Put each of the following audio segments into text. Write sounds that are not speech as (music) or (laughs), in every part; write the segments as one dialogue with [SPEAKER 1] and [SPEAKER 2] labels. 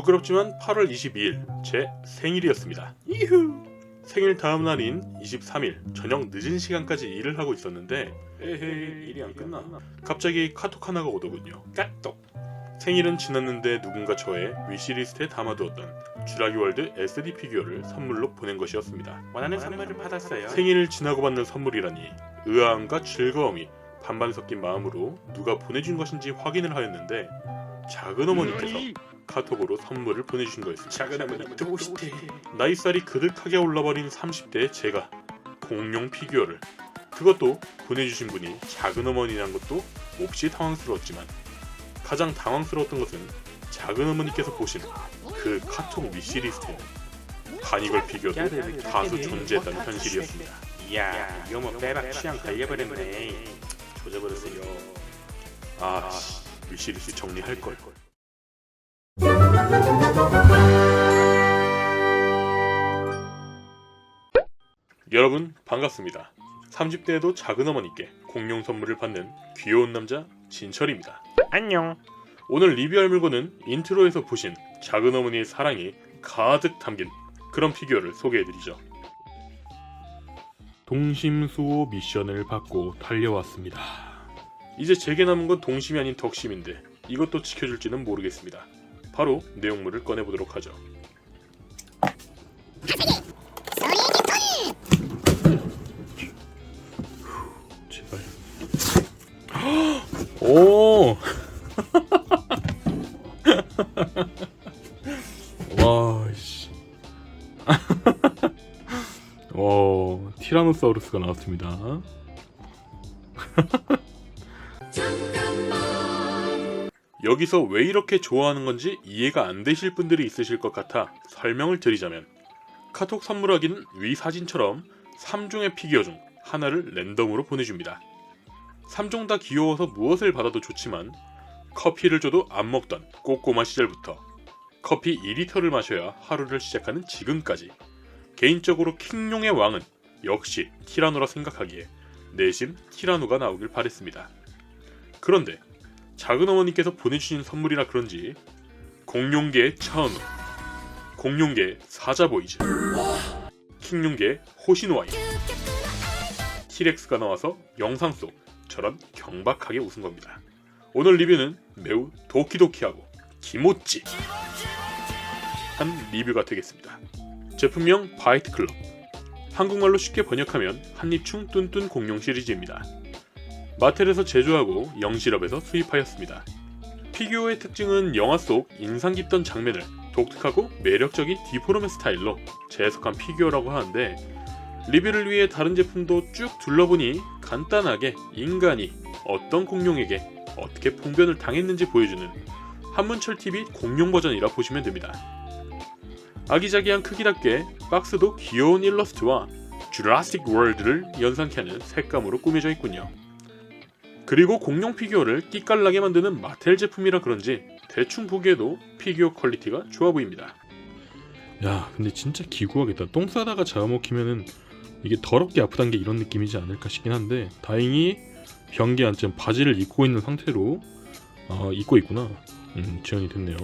[SPEAKER 1] 부끄럽지만 8월 22일 제 생일이었습니다. 이후. 생일 다음 날인 23일 저녁 늦은 시간까지 일을 하고 있었는데 에헤이 일이 안 끝나. 갑자기 카톡 하나가 오더군요. 까똑. 생일은 지났는데 누군가 저의 위시리스트에 담아두었던 주라기 월드 SD 피규어를 선물로 보낸 것이었습니다. 원하는 선물을 받았어요. 생일을 지나고 받는 선물이라니 의아함과 즐거움이 반반 섞인 마음으로 누가 보내준 것인지 확인을 하였는데 작은 어머니께서 카톡으로 선물을 보내주신 거였습니다.
[SPEAKER 2] 작은
[SPEAKER 1] 나이살이 그득하게 올라버린 30대의 제가 공룡 피규어를 그것도 보내주신 분이 작은 어머니란 것도 몹시 당황스러웠지만 가장 당황스러웠던 것은 작은 어머니께서 보신 그 카톡 위시리스트에는 바니걸 피규어도 다수 존재했다는 현실이었습니다.
[SPEAKER 2] 이야 이거 뭐 빼박 취향 걸려버렸네
[SPEAKER 1] 조져버렸어요. 아, 씨, 위시리스트 정리할 걸. 여러분 반갑습니다. 30대에도 작은 어머니께 공룡 선물을 받는 귀여운 남자 진철입니다.
[SPEAKER 2] 안녕
[SPEAKER 1] 오늘 리뷰할 물건은 인트로에서 보신 작은 어머니의 사랑이 가득 담긴 그런 피규어를 소개해드리죠. 동심수호 미션을 받고 달려왔습니다. 이제 제게 남은 건 동심이 아닌 덕심인데 이것도 지켜줄지는 모르겠습니다. 바로 내용물을 꺼내보도록 하죠. 제발. (gasps) 오! (laughs) 와, 씨. (laughs) 와, 티라노사우루스가 나왔습니다. (laughs) 여기서 왜 이렇게 좋아하는 건지 이해가 안 되실 분들이 있으실 것 같아 설명을 드리자면 카톡 선물하기는 위 사진처럼 3종의 피규어 중 하나를 랜덤으로 보내줍니다. 3종 다 귀여워서 무엇을 받아도 좋지만 커피를 줘도 안 먹던 꼬꼬마 시절부터 커피 2리터를 마셔야 하루를 시작하는 지금까지 개인적으로 킹룡의 왕은 역시 티라노라 생각하기에 내심 티라노가 나오길 바랬습니다. 그런데 작은 어머니께서 보내주신 선물이라 그런지 공룡계의 차은우, 공룡계의 사자보이즈, 킹룡계의 호시노아이, 티렉스가 나와서 영상 속 저런 경박하게 웃은 겁니다. 오늘 리뷰는 매우 도키도키하고 기모찌 한 리뷰가 되겠습니다. 제품명 바이트 클럽 한국말로 쉽게 번역하면 한입충 뚠뚠 공룡 시리즈입니다. 마텔에서 제조하고 영실업에서 수입하였습니다. 피규어의 특징은 영화 속 인상 깊던 장면을 독특하고 매력적인 디포르메 스타일로 재해석한 피규어라고 하는데 리뷰를 위해 다른 제품도 쭉 둘러보니 간단하게 인간이 어떤 공룡에게 어떻게 봉변을 당했는지 보여주는 한문철 TV 공룡 버전이라 보시면 됩니다. 아기자기한 크기답게 박스도 귀여운 일러스트와 주라식 월드를 연상케 하는 색감으로 꾸며져 있군요. 그리고 공룡 피규어를 끼깔나게 만드는 마텔 제품이라 그런지 대충 보기에도 피규어 퀄리티가 좋아 보입니다. 야, 근데 진짜 기구하겠다. 똥 싸다가 잡아먹히면은 이게 더럽게 아프단 게 이런 느낌이지 않을까 싶긴 한데 다행히 변기 안쯤 바지를 입고 있는 상태로 어, 입고 있구나. 음, 지원이 됐네요.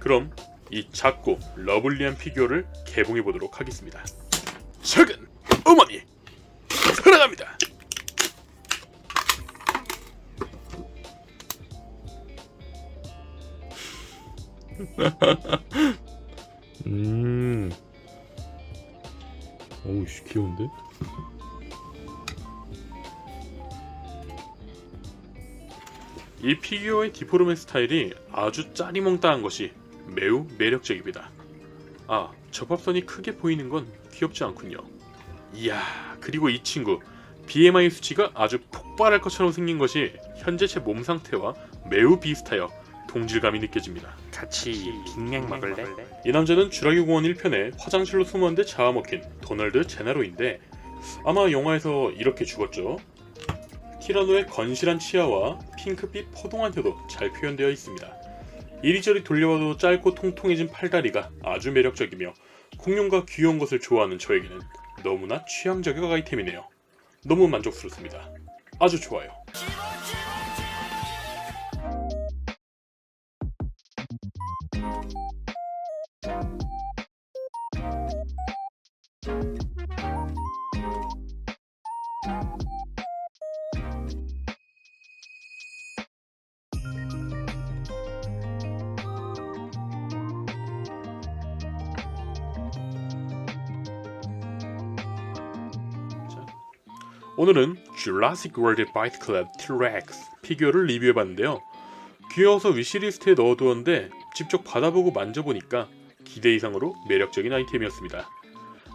[SPEAKER 1] 그럼 이 작고 러블리한 피규어를 개봉해 보도록 하겠습니다. 작은 어머니 (laughs) 음. 어우 씨 귀여운데? 이 피규어의 디포르메 스타일이 아주 짜리몽땅한 것이 매우 매력적입니다. 아, 접합선이 크게 보이는 건 귀엽지 않군요. 이야, 그리고 이 친구 BMI 수치가 아주 폭발할 것처럼 생긴 것이 현재 제 몸 상태와 매우 비슷하여 동질감이 느껴집니다.
[SPEAKER 2] 같이 빅맥 먹을래?
[SPEAKER 1] 이 남자는 주라기 공원 1편에 화장실로 숨었는데 잡아먹힌 도널드 제나로인데 아마 영화에서 이렇게 죽었죠. 티라노의 건실한 치아와 핑크빛 포동한 혀도 잘 표현되어 있습니다. 이리저리 돌려봐도 짧고 통통해진 팔다리가 아주 매력적이며 공룡과 귀여운 것을 좋아하는 저에게는 너무나 취향 저격 아이템이네요. 너무 만족스럽습니다. 아주 좋아요. 오늘은 Jurassic World Fight Club T-Rex 피규어를 리뷰해봤는데요. 귀여워서 위시리스트에 넣어두었는데 직접 받아보고 만져보니까 기대 이상으로 매력적인 아이템이었습니다.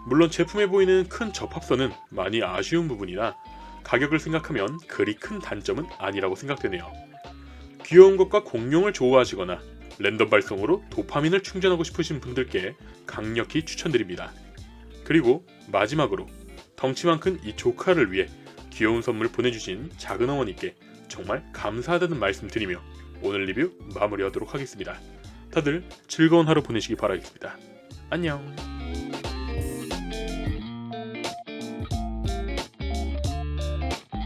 [SPEAKER 1] 물론 제품에 보이는 큰 접합선은 많이 아쉬운 부분이라 가격을 생각하면 그리 큰 단점은 아니라고 생각되네요. 귀여운 것과 공룡을 좋아하시거나 랜덤 발송으로 도파민을 충전하고 싶으신 분들께 강력히 추천드립니다. 그리고 마지막으로 덩치만 큰이 조카를 위해 귀여운 선물 보내주신 작은 어머니께 정말 감사하다는 말씀 드리며 오늘 리뷰 마무리하도록 하겠습니다. 다들 즐거운 하루 보내시기 바라겠습니다. 안녕.